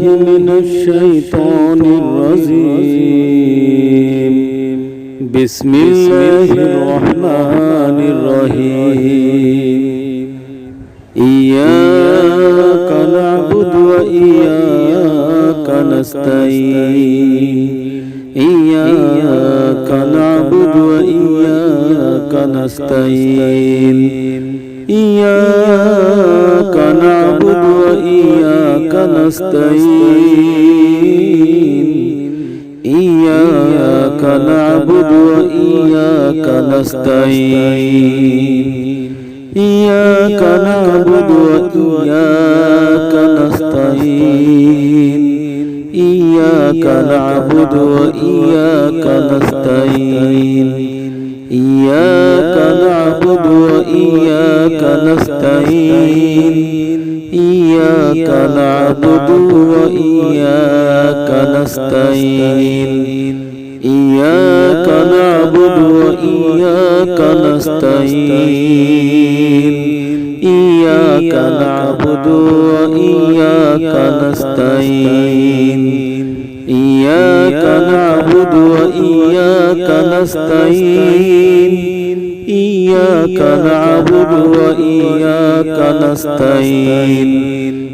من الشيطان الرجيم بسم الله الرحمن الرحيم إياك نعبد وإياك نستعين إياك نعبد وإياك نستعين إياك نعبد وإياك Iya, iya, karena bodoh, iya, karena stagnan. Iya, karena bodoh, iya, karena stagnan. Iya, karena bodoh, iya, karena stagnan. Iya, karena bodoh, iya, karena stagnan. Iya, karena aku berdua, iya, karena stain. Iya, karena aku berdua, iya, karena stain. Iya, karena aku berdua, iya, karena stain. Iya, karena aku berdua, karena stain. Iya, karena aku berdua, karena stain.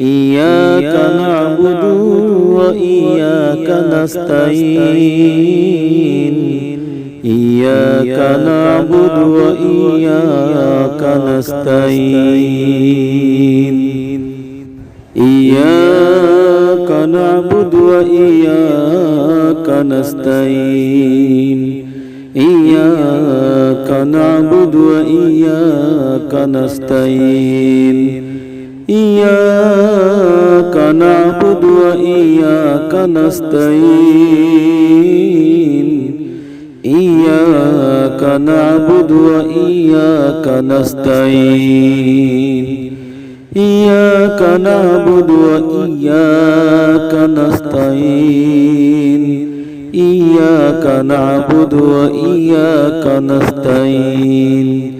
Iya, karena buduwa, iya karena stain. Iya, karena buduwa, iya karena stain. Iya, karena buduwa, iya karena stain. Iya, karena buduwa, iya karena stain. Iya kanabudu wa iyyaka nasta'in iyyaka na'budu wa iyyaka nasta'in iyyaka na'budu wa iyyaka nasta'in iyyaka na'budu wa iyyaka nasta'in iyyaka